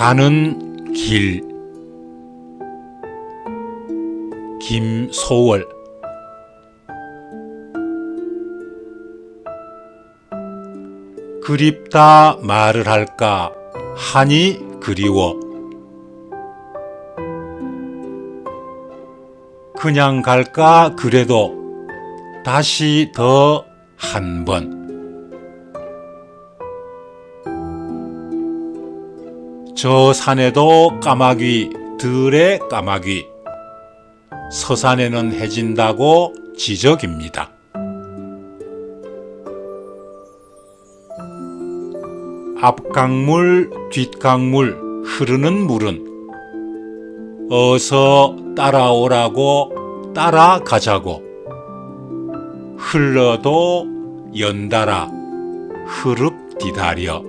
가는 길. 김소월. 그립다 말을 할까 하니 그리워. 그냥 갈까 그래도 다시 더 한 번. 저 산에도 까마귀, 들의 까마귀. 서산에는 해진다고 지적입니다. 앞강물, 뒷강물, 흐르는 물은 어서 따라오라고 따라가자고. 흘러도 연달아 흐릅 디다려